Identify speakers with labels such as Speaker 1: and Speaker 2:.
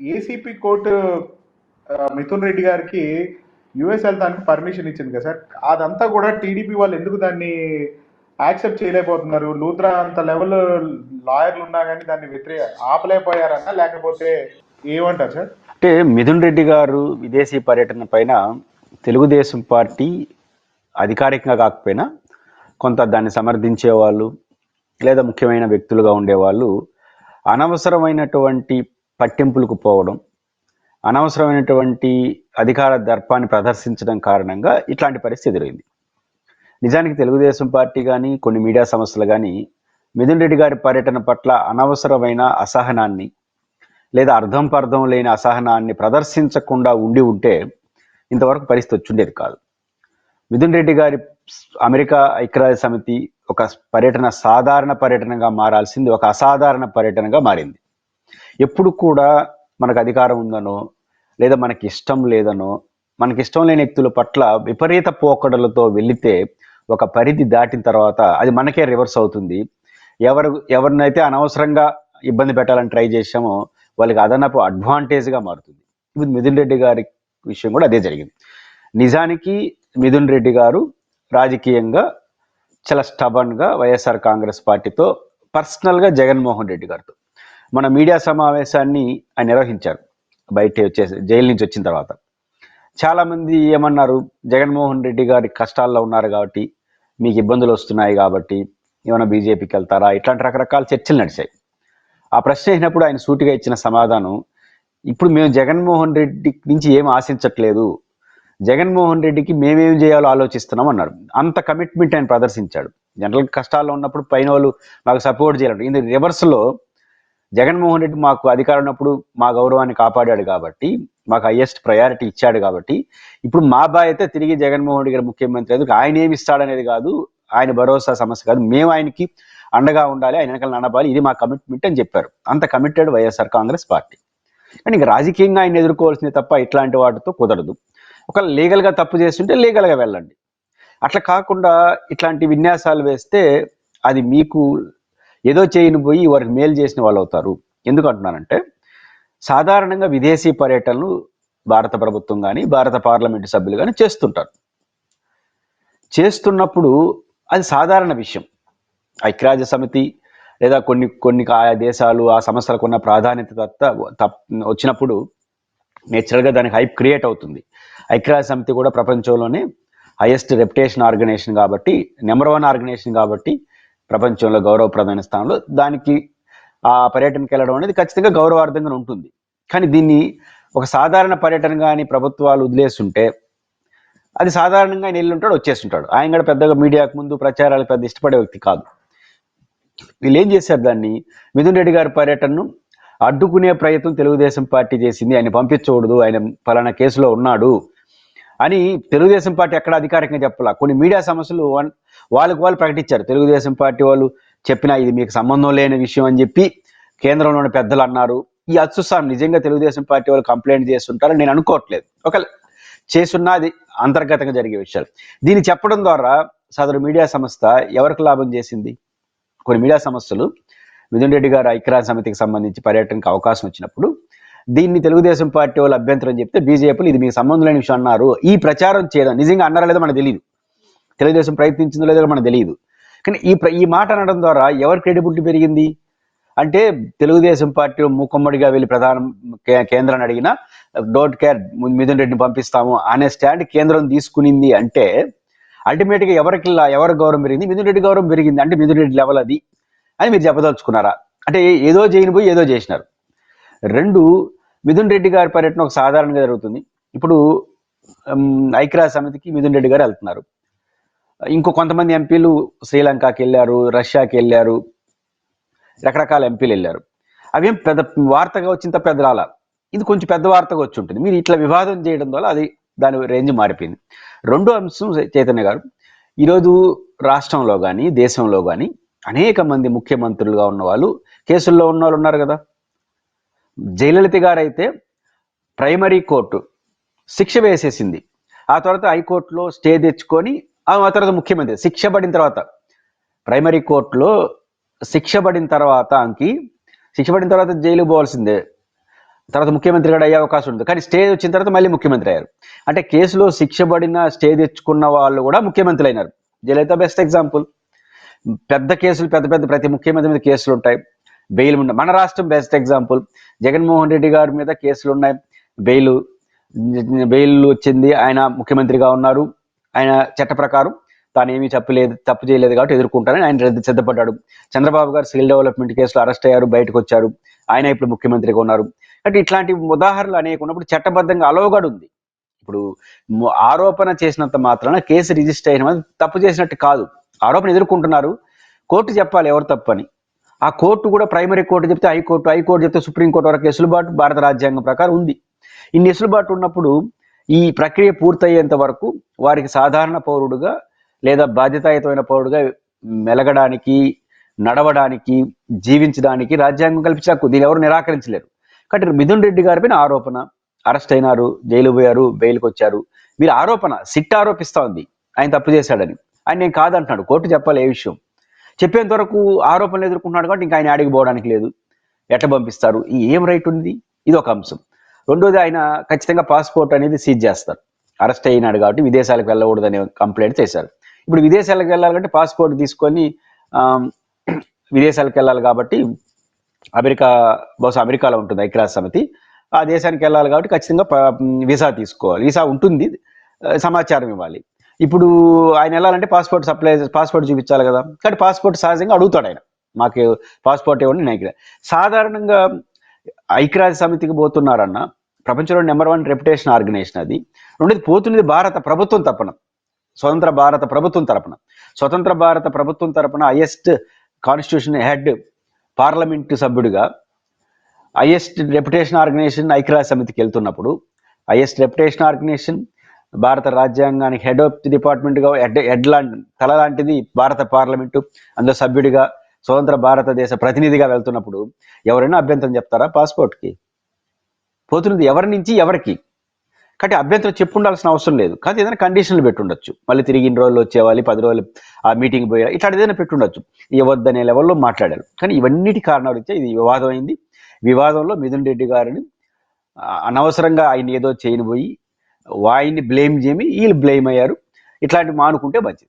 Speaker 1: ACP court Mithun Reddy గారికి US వెళ్తానికి permission ఇచ్చింది కదా సార్. అదంతా కూడా టీడీపీ వాళ్ళు ఎందుకు దాన్ని యాక్సెప్ట్ చేయలేకపోతున్నారు? లూత్రా అంత లెవెల్ లాయర్లు ఉన్నా కానీ దాన్ని వ్యతిరేక ఆపలేకపోయారన్నా లేకపోతే ఏమంటారు సార్?
Speaker 2: అంటే మిథున్ రెడ్డి గారు విదేశీ పర్యటన పైన తెలుగుదేశం పార్టీ అధికారికంగా కాకపోయినా కొంత దాన్ని సమర్థించే వాళ్ళు లేదా ముఖ్యమైన వ్యక్తులుగా ఉండేవాళ్ళు అనవసరమైనటువంటి పట్టింపులకు పోవడం అనవసరమైనటువంటి అధికార దర్పాన్ని ప్రదర్శించడం కారణంగా ఇట్లాంటి పరిస్థితి ఎదురైంది. నిజానికి తెలుగుదేశం పార్టీ కానీ కొన్ని మీడియా సంస్థలు కానీ మిథున్ రెడ్డి గారి పర్యటన పట్ల అనవసరమైన అసహనాన్ని లేదా అర్థం పర్థం లేని అసహనాన్ని ప్రదర్శించకుండా ఉండి ఉంటే ఇంతవరకు పరిస్థితి వచ్చుండేది కాదు. మిథున్ రెడ్డి గారి అమెరికా ఐక్యరాజ్య సమితి ఒక పర్యటన సాధారణ పర్యటనగా మారాల్సింది ఒక అసాధారణ పర్యటనగా మారింది. ఎప్పుడు కూడా మనకు అధికారం ఉందనో లేదా మనకి ఇష్టం లేదనో మనకి ఇష్టం లేని వ్యక్తుల పట్ల విపరీత పోకడలతో వెళితే ఒక పరిధి దాటిన తర్వాత అది మనకే రివర్స్ అవుతుంది. ఎవరు ఎవరినైతే అనవసరంగా ఇబ్బంది పెట్టాలని ట్రై చేశామో వాళ్ళకి అదనపు అడ్వాంటేజ్గా మారుతుంది. ఇప్పుడు మిథున్ రెడ్డి గారి విషయం కూడా అదే జరిగింది. నిజానికి మిథున్ రెడ్డి గారు రాజకీయంగా చాలా స్టబన్గా వైఎస్ఆర్ కాంగ్రెస్ పార్టీతో పర్సనల్గా జగన్మోహన్ రెడ్డి గారితో మన మీడియా సమావేశాన్ని ఆయన నిర్వహించారు. బయట వచ్చేసి జైలు నుంచి వచ్చిన తర్వాత. చాలామంది ఏమన్నారు జగన్మోహన్ రెడ్డి గారి కష్టాల్లో ఉన్నారు కాబట్టి మీకు ఇబ్బందులు వస్తున్నాయి కాబట్టి ఏమైనా బీజేపీకి వెళ్తారా? ఇట్లాంటి రకరకాల చర్చలు నడిచాయి. ఆ ప్రశ్న అయినప్పుడు ఆయన సూటిగా ఇచ్చిన సమాధానం ఇప్పుడు మేము జగన్మోహన్ రెడ్డి నుంచి ఏం ఆశించట్లేదు. జగన్మోహన్ రెడ్డికి మేమేం చేయాలో ఆలోచిస్తున్నాం అన్నారు. అంత కమిట్మెంట్ ఆయన ప్రదర్శించాడు. జనరల్ కష్టాల్లో ఉన్నప్పుడు పైన వాళ్ళు మాకు సపోర్ట్ చేయాలంటే ఇది రివర్స్లో జగన్మోహన్ రెడ్డి మాకు అధికారం ఉన్నప్పుడు మా గౌరవాన్ని కాపాడాడు కాబట్టి మాకు హైయెస్ట్ ప్రయారిటీ ఇచ్చాడు కాబట్టి ఇప్పుడు మా బాధ్యత తిరిగి జగన్మోహన్ రెడ్డి గారు ముఖ్యమంత్రి ఎందుకు ఆయన ఏమి ఇస్తాడనేది కాదు ఆయన భరోసా సమస్య కాదు. మేము ఆయనకి అండగా ఉండాలి ఆయన వెనకాల నడపాలి ఇది మా కమిట్మెంట్ అని చెప్పారు. అంత కమిటెడ్ వైఎస్ఆర్ కాంగ్రెస్ పార్టీ. కానీ ఇక రాజకీయంగా ఆయన ఎదుర్కోవాల్సింది తప్ప ఇట్లాంటి వాటితో కుదరదు. ఒక లీగల్గా తప్పు చేస్తుంటే లీగల్గా వెళ్ళండి. అట్లా కాకుండా ఇట్లాంటి విన్యాసాలు వేస్తే అది మీకు ఏదో చేయని పోయి వారికి మేలు చేసిన వాళ్ళు అవుతారు. ఎందుకు అంటున్నానంటే సాధారణంగా విదేశీ పర్యటనలు భారత ప్రభుత్వం కానీ భారత పార్లమెంటు సభ్యులు కానీ చేస్తుంటారు. చేస్తున్నప్పుడు అది సాధారణ విషయం. ఐక్యరాజ్య సమితి లేదా కొన్ని కొన్ని ఆయా దేశాలు ఆ సంస్థలకు ఉన్న ప్రాధాన్యత తప్ప తప్- వచ్చినప్పుడు నేచురల్గా దానికి హైప్ క్రియేట్ అవుతుంది. ఐక్యరాజ్య సమితి కూడా ప్రపంచంలోనే హైయెస్ట్ రెప్యుటేషన్ ఆర్గనైజేషన్ కాబట్టి నెంబర్ వన్ ఆర్గనైజేషన్ కాబట్టి ప్రపంచంలో గౌరవప్రదమైన స్థానంలో దానికి ఆ పర్యటనకి వెళ్ళడం అనేది ఖచ్చితంగా గౌరవార్థంగా ఉంటుంది. కానీ దీన్ని ఒక సాధారణ పర్యటన కానీ ప్రభుత్వాలు వదిలేస్తుంటే అది సాధారణంగా ఆయన వెళ్ళుంటాడు వచ్చేస్తుంటాడు. ఆయన కూడా పెద్దగా మీడియాకు ముందు ప్రచారాలకు పెద్ద ఇష్టపడే వ్యక్తి కాదు. వీళ్ళు ఏం చేశారు దాన్ని? మిథున్ రెడ్డి గారి పర్యటనను అడ్డుకునే ప్రయత్నం తెలుగుదేశం పార్టీ చేసింది. ఆయన పంపించకూడదు. ఆయన పలానా కేసులో ఉన్నాడు. అని తెలుగుదేశం పార్టీ ఎక్కడ అధికారికంగా చెప్పాల. కొన్ని మీడియా సమస్యలు వన్- వాళ్ళు ప్రకటించారు. తెలుగుదేశం పార్టీ వాళ్ళు చెప్పినా ఇది మీకు సంబంధం లేని విషయం అని చెప్పి కేంద్రంలోని పెద్దలు అన్నారు. ఈ అత్సుసాం నిజంగా తెలుగుదేశం పార్టీ వాళ్ళు కంప్లైంట్ చేస్తుంటారు? నేను అనుకోవట్లేదు. ఒక చేస్తున్నది అది అంతర్గతంగా జరిగే విషయాలు. దీన్ని చెప్పడం ద్వారా సదరు మీడియా సంస్థ ఎవరికి లాభం చేసింది? కొన్ని మీడియా సంస్థలు మిథున్ రెడ్డి గారు ఐక్యరాజ్య సమితికి సంబంధించి పర్యటనకు అవకాశం వచ్చినప్పుడు దీన్ని తెలుగుదేశం పార్టీ వాళ్ళు అభ్యంతరం చెప్తే బీజేపీలు ఇది మీకు సంబంధం లేని విషయం అన్నారు. ఈ ప్రచారం చేయడం నిజంగా అన్నారా లేదో మనకు తెలియదు తెలుగుదేశం ప్రయత్నించిందో లేదో మనకు తెలియదు కానీ ఈ ఈ మాట అనడం ద్వారా ఎవరి క్రెడిబిలిటీ పెరిగింది? అంటే తెలుగుదేశం పార్టీ మూకమ్మడిగా వెళ్ళి ప్రధాన కేంద్రాన్ని అడిగినా డోంట్ కేర్ మిథున్ రెడ్డిని పంపిస్తాము అనే స్టాండ్ కేంద్రం తీసుకునింది అంటే అల్టిమేట్గా ఎవరికి ఎవరి గౌరవం పెరిగింది? మిథున్ రెడ్డి గౌరవం పెరిగింది. అంటే మిథున్ రెడ్డి లెవెల్ అది అని మీరు చెప్పదలుచుకున్నారా? అంటే ఏదో చేయని పోయి ఏదో చేసినారు. రెండు మిథున్ రెడ్డి గారి పర్యటన ఒక సాధారణంగా జరుగుతుంది. ఇప్పుడు ఉమ్, ఐక్యరాజ్య సమితికి మిథున్ రెడ్డి గారు వెళ్తున్నారు. ఇంకో కొంతమంది ఎంపీలు శ్రీలంకకి వెళ్ళారు రష్యాకి వెళ్ళారు రకరకాల ఎంపీలు వెళ్ళారు. అవేం పెద్ద వార్తగా వచ్చింత పెద్ద రాల. ఇది కొంచెం పెద్ద వార్తగా వచ్చి ఉంటుంది. మీరు ఇట్లా వివాదం చేయడం వల్ల అది దాని రేంజ్ మారిపోయింది. రెండో అంశం చైతన్య గారు ఈరోజు రాష్ట్రంలో కానీ దేశంలో కానీ అనేక మంది ముఖ్యమంత్రులుగా ఉన్న వాళ్ళు కేసుల్లో ఉన్న వాళ్ళు ఉన్నారు కదా. జయలలిత గారు అయితే ప్రైమరీ కోర్టు శిక్ష వేసేసింది. ఆ తర్వాత హైకోర్టులో స్టే తెచ్చుకొని ఆ తర్వాత ముఖ్యమంత్రి శిక్ష పడిన తర్వాత ప్రైమరీ కోర్టులో శిక్ష పడిన తర్వాత ఆమెకి శిక్ష పడిన తర్వాత జైలు పోవాల్సిందే. తర్వాత ముఖ్యమంత్రి కూడా అయ్యే అవకాశం ఉంది. కానీ స్టే వచ్చిన తర్వాత మళ్ళీ ముఖ్యమంత్రి అయ్యారు. అంటే కేసులో శిక్ష పడిన స్టే తెచ్చుకున్న వాళ్ళు కూడా ముఖ్యమంత్రులు అయినారు జయలలిత బెస్ట్ ఎగ్జాంపుల్. పెద్ద కేసులు పెద్ద పెద్ద ప్రతి ముఖ్యమంత్రి మీద కేసులు ఉంటాయి. బెయిల్ ఉండ మన రాష్ట్రం బెస్ట్ ఎగ్జాంపుల్ జగన్మోహన్ రెడ్డి గారి మీద కేసులు ఉన్నాయి బెయిల్ బెయిల్ వచ్చింది. ఆయన ముఖ్యమంత్రిగా ఉన్నారు. ఆయన చట్ట ప్రకారం తాను ఏమీ చెప్పలేదు తప్పు చేయలేదు కాబట్టి ఎదుర్కొంటారని ఆయన సిద్ధపడ్డాడు. చంద్రబాబు గారు స్కిల్ డెవలప్మెంట్ కేసులో అరెస్ట్ అయ్యారు బయటకు వచ్చారు. ఆయన ఇప్పుడు ముఖ్యమంత్రిగా ఉన్నారు. అంటే ఇట్లాంటి ఉదాహరణలు అనేక ఉన్నప్పుడు చట్టబద్ధంగా అలవగడు ఉంది. ఇప్పుడు ఆరోపణ చేసినంత మాత్రాన కేసు రిజిస్టర్ అయిన తప్పు చేసినట్టు కాదు. ఆరోపణ ఎదుర్కొంటున్నారు. కోర్టు చెప్పాలి ఎవరు తప్పని ఆ కోర్టు కూడా ప్రైమరీ కోర్టు చెప్తే హైకోర్టు హైకోర్టు చెప్తే సుప్రీంకోర్టు వరకు వెసులుబాటు భారత రాజ్యాంగం ప్రకారం ఉంది. ఇన్ని వెసులుబాటు ఉన్నప్పుడు ఈ ప్రక్రియ పూర్తయ్యేంత వరకు వారికి సాధారణ పౌరుడుగా లేదా బాధ్యతాయుతమైన పౌరుడుగా మెలగడానికి నడవడానికి జీవించడానికి రాజ్యాంగం కల్పించిన హక్కు దీన్ని ఎవరు నిరాకరించలేరు. కాబట్టి మిథున్ రెడ్డి గారి పైన ఆరోపణ అరెస్ట్ అయినారు జైలు పోయారు బెయిల్కి వచ్చారు. మీరు ఆరోపణ సిట్ ఆరోపిస్తా ఉంది. ఆయన తప్పు చేశాడని. ఆయన నేను కాదంటున్నాడు. కోర్టు చెప్పాలి ఏ విషయం. చెప్పేంత వరకు ఆరోపణలు ఎదుర్కొంటున్నాడు కాబట్టి ఇంకా ఆయన ఆడికి పోవడానికి లేదు. ఎట్లా పంపిస్తారు? ఈ ఏం రైట్ ఉంది ఇది ఒక అంశం. రెండోది ఆయన ఖచ్చితంగా పాస్పోర్ట్ అనేది సీజ్ చేస్తారు. అరెస్ట్ అయినాడు కాబట్టి విదేశాలకు వెళ్ళకూడదనే కంప్లైంట్ చేశారు. ఇప్పుడు విదేశాలకు వెళ్ళాలంటే పాస్పోర్ట్ తీసుకొని విదేశాలకు వెళ్ళాలి కాబట్టి అమెరికా బహుశా అమెరికాలో ఉంటుంది ఐక్యరాజ్య సమితి. ఆ దేశానికి వెళ్ళాలి కాబట్టి ఖచ్చితంగా వీసా తీసుకోవాలి. వీసా ఉంటుంది. సమాచారం ఇవ్వాలి. ఇప్పుడు ఆయన వెళ్ళాలంటే పాస్పోర్ట్ సప్లై పాస్పోర్ట్ చూపించాలి కదా. కానీ పాస్పోర్ట్ సహజంగా అడుగుతాడు ఆయన. మాకు పాస్పోర్ట్ ఇవ్వండి నేను ఇక్కడ. సాధారణంగా ఐక్యరాజ్య సమితికి పోతున్నారన్న ప్రపంచంలో నెంబర్ వన్ రెప్యుటేషన్ ఆర్గనైజేషన్ అది. రెండోది పోతున్నది భారత ప్రభుత్వం తరపున. స్వతంత్ర భారత ప్రభుత్వం తరపున. స్వతంత్ర భారత ప్రభుత్వం తరపున హైయెస్ట్ కాన్స్టిట్యూషన్ హెడ్ పార్లమెంటు సభ్యుడిగా హైయెస్ట్ రెప్యుటేషన్ ఆర్గనైజేషన్ ఐక్యరాజ్య సమితికి వెళ్తున్నప్పుడు హైయెస్ట్ రెప్యుటేషన్ ఆర్గనైజేషన్ భారత రాజ్యాంగానికి హెడ్ ఆఫ్ ది డిపార్ట్మెంట్గా హెడ్ హెడ్ లాంటి తల లాంటిది భారత పార్లమెంటు అందులో సభ్యుడిగా స్వతంత్ర భారతదేశ ప్రతినిధిగా వెళ్తున్నప్పుడు ఎవరైనా అభ్యంతరం చెప్తారా పాస్పోర్ట్కి పోతున్నది ఎవరి నుంచి ఎవరికి? కాబట్టి అభ్యంతరం చెప్పు ఉండాల్సిన అవసరం లేదు. కానీ ఏదైనా కండిషన్లు పెట్టుండొచ్చు. మళ్ళీ తిరిగి ఇన్ని రోజులు వచ్చేవాలి పది రోజులు ఆ మీటింగ్ పోయాలి ఇట్లాంటి ఏదైనా పెట్టుండొచ్చు. ఇవ్వద్దనే లెవెల్లో మాట్లాడారు. కానీ ఇవన్నిటి కారణాలు రీత్యా ఇది వివాదం అయింది వివాదంలో మిథున్ రెడ్డి గారిని అనవసరంగా ఆయన ఏదో చేయనిపోయి వాయిని బ్లేమ్ చేయమి వీళ్ళు బ్లేమ్ అయ్యారు. ఇట్లాంటివి మానుకుంటే మంచిది.